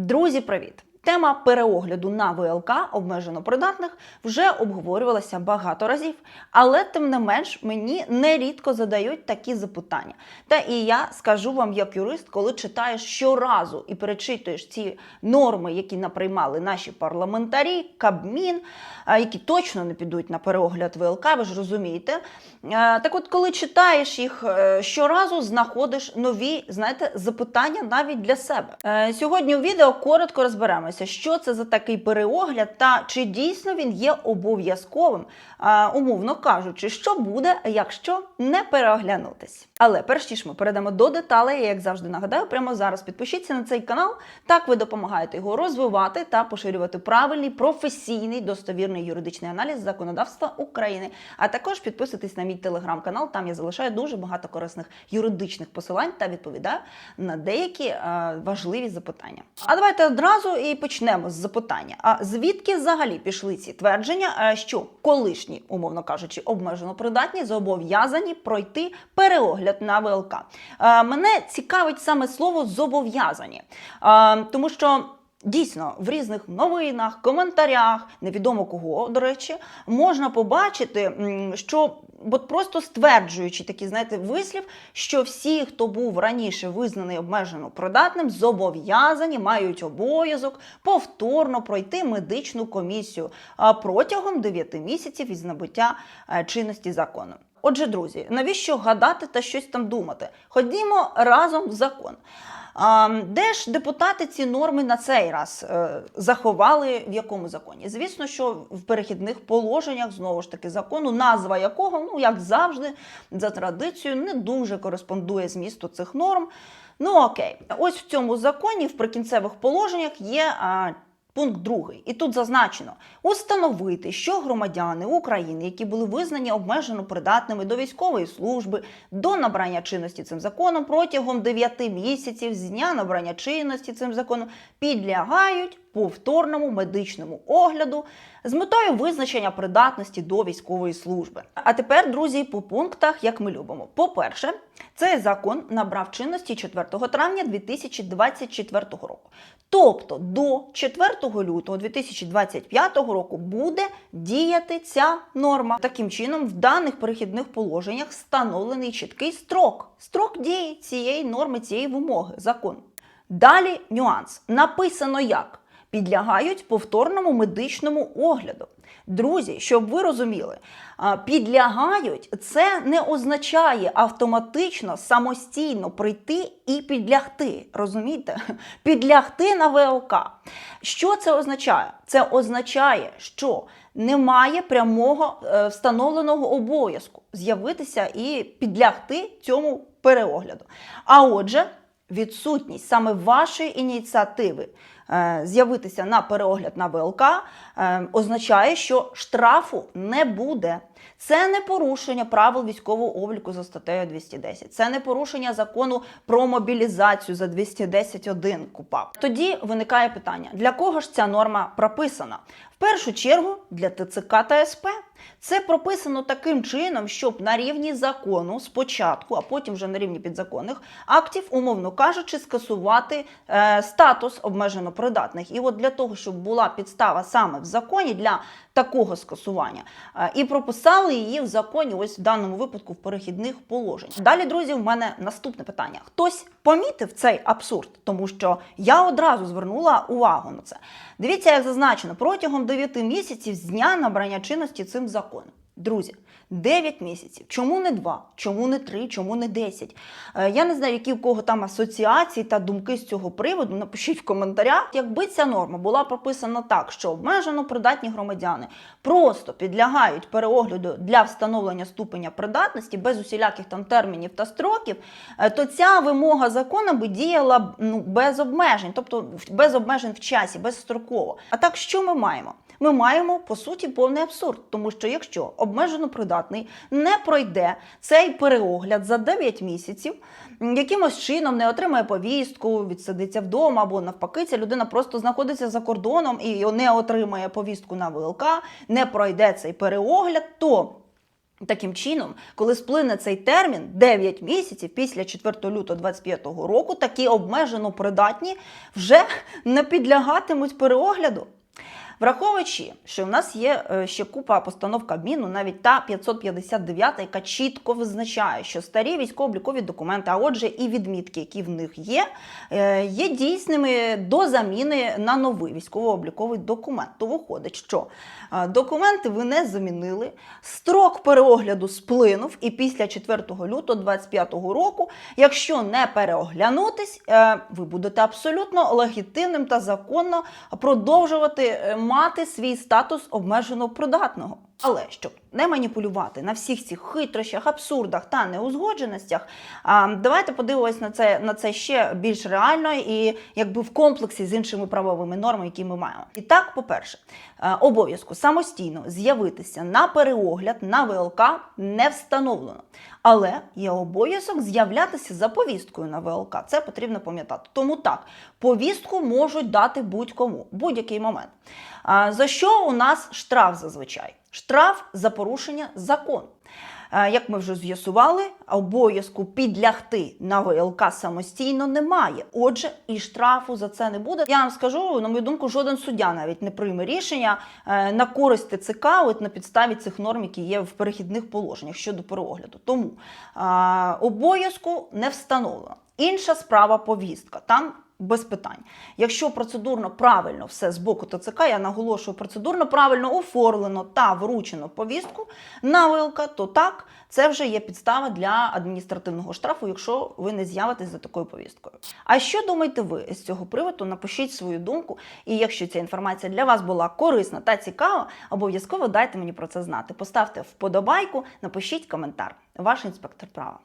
Друзі, привіт! Тема переогляду на ВЛК обмежено придатних вже обговорювалася багато разів, але тим не менш мені нерідко задають такі запитання. Та і я скажу вам, як юрист, коли читаєш щоразу і перечитуєш ці норми, які наприймали наші парламентарі, Кабмін, які точно не підуть на переогляд ВЛК, ви ж розумієте. Е, Так от, коли читаєш їх е, щоразу, знаходиш нові, знаєте, запитання навіть для себе. Е, Сьогодні у відео коротко розберемося, що це за такий переогляд та чи дійсно він є обов'язковим, умовно кажучи, що буде, якщо не переоглянутись. Але перш ніж ми перейдемо до деталей, я як завжди нагадаю, прямо зараз підпишіться на цей канал. Так ви допомагаєте його розвивати та поширювати правильний, професійний, достовірний юридичний аналіз законодавства України. А також підписуйтесь на мій телеграм-канал. Там я залишаю дуже багато корисних юридичних посилань та відповідаю на деякі е, важливі запитання. А давайте одразу і почнемо з запитання. А звідки взагалі пішли ці твердження, е, що колишні, умовно кажучи, обмежено придатні зобов'язані пройти переогляд на ВЛК? Е, мене цікавить саме слово зобов'язані, е, тому що. Дійсно, в різних новинах, коментарях, невідомо кого, до речі, можна побачити, що от просто стверджуючи такий, знаєте, вислів, що всі, хто був раніше визнаний обмежено придатним, зобов'язані, мають обов'язок повторно пройти медичну комісію протягом 9 місяців із набуття е, чинності закону. Отже, друзі, навіщо гадати та щось там думати? Ходімо разом в закон. Де ж депутати ці норми на цей раз е, заховали в якому законі? Звісно, що в перехідних положеннях знову ж таки закону, назва якого, ну як завжди, за традицією, не дуже кореспондує змісту цих норм. Ну окей, ось в цьому законі в прикінцевих положеннях є. Пункт другий. І тут зазначено установити, що громадяни України, які були визнані обмежено придатними до військової служби, до набрання чинності цим законом протягом 9 місяців з дня набрання чинності цим законом підлягають повторному медичному огляду з метою визначення придатності до військової служби. А тепер, друзі, по пунктах, як ми любимо. По-перше, цей закон набрав чинності 4 травня 2024 року. Тобто до 4 лютого 2025 року буде діяти ця норма. Таким чином, в даних перехідних положеннях встановлений чіткий строк, строк дії цієї норми, цієї вимоги закону. Далі нюанс. Написано як? Підлягають повторному медичному огляду. Друзі, щоб ви розуміли, підлягають це не означає автоматично самостійно прийти і підлягти. Розумієте? Підлягти на ВЛК. Що це означає? Це означає, що немає прямого е, встановленого обов'язку з'явитися і підлягти цьому переогляду. А отже, відсутність саме вашої ініціативи е, з'явитися на переогляд на ВЛК е, означає, що штрафу не буде. Це не порушення правил військового обліку за статтею 210. Це не порушення закону про мобілізацію за 210.1 КУПАП. Тоді виникає питання: для кого ж ця норма прописана? В першу чергу для ТЦК та СП. Це прописано таким чином, щоб на рівні закону спочатку, а потім вже на рівні підзаконних актів, умовно кажучи, скасувати е, статус обмежено придатних. І от для того, щоб була підстава саме в законі для такого скасування, е, і прописали її в законі, ось в даному випадку в перехідних положеннях. Далі, друзі, в мене наступне питання: хтось помітив цей абсурд, тому що я одразу звернула увагу на це. Дивіться, як зазначено, протягом 9 місяців з дня набрання чинності цим законом. Друзі, 9 місяців. Чому не 2? Чому не 3? Чому не 10? Е, я не знаю, які в кого там асоціації та думки з цього приводу. Напишіть в коментарях. Якби ця норма була прописана так, що обмежено придатні громадяни просто підлягають переогляду для встановлення ступеня придатності без усіляких там термінів та строків, е, то ця вимога закону би діяла ну, без обмежень, тобто без обмежень в часі, безстроково. А так, що ми маємо? Ми маємо по суті повний абсурд, тому що якщо обмежено придатний не пройде цей переогляд за 9 місяців, якимось чином не отримає повістку, відсидиться вдома або навпаки, ця людина просто знаходиться за кордоном і не отримає повістку на ВЛК, не пройде цей переогляд, то Таким чином, коли сплине цей термін 9 місяців після 4 лютого 2025 року, такі обмежено придатні вже не підлягатимуть переогляду. Враховуючи, що в нас є е, ще купа постанов Кабміну, навіть та 559, яка чітко визначає, що старі військово-облікові документи, а отже, і відмітки, які в них є, е, є дійсними до заміни на новий військово-обліковий документ. То виходить, що е, документи ви не замінили, строк переогляду сплинув, і після 4 лютого 2025 року, якщо не переоглянутись, ви будете абсолютно легітимним та законно продовжувати мати свій статус обмежено придатного. Але щоб не маніпулювати на всіх цих хитрощах, абсурдах та неузгодженостях, давайте подивимось на це на це ще більш реально і якби в комплексі з іншими правовими нормами, які ми маємо. І так, по-перше, е, обов'язку самостійно з'явитися на переогляд на ВЛК не встановлено. Але є обов'язок з'являтися за повісткою на ВЛК. Це потрібно пам'ятати. Тому так, повістку можуть дати будь-кому, будь-який момент. За що у нас штраф зазвичай? Штраф за порушення закону. Е, Як ми вже з'ясували, обов'язку підлягти на ВЛК самостійно немає. Отже, і штрафу за це не буде. Я вам скажу, на мою думку, жоден суддя навіть не прийме рішення е, на користь ТЦК от на підставі цих норм, які є в перехідних положеннях щодо переогляду. Тому е, обов'язку не встановлено. Інша справа повістка. Там без питань. Якщо процедурно правильно все з боку ТЦК, я наголошую, процедурно правильно оформлено та вручено повістку на ВЛК, то так, це вже є підстава для адміністративного штрафу, якщо ви не з'явитесь за такою повісткою. А що думаєте ви з цього приводу? Напишіть свою думку. І якщо ця інформація для вас була корисна та цікава, обов'язково дайте мені про це знати. Поставте вподобайку, напишіть коментар. Ваш інспектор права.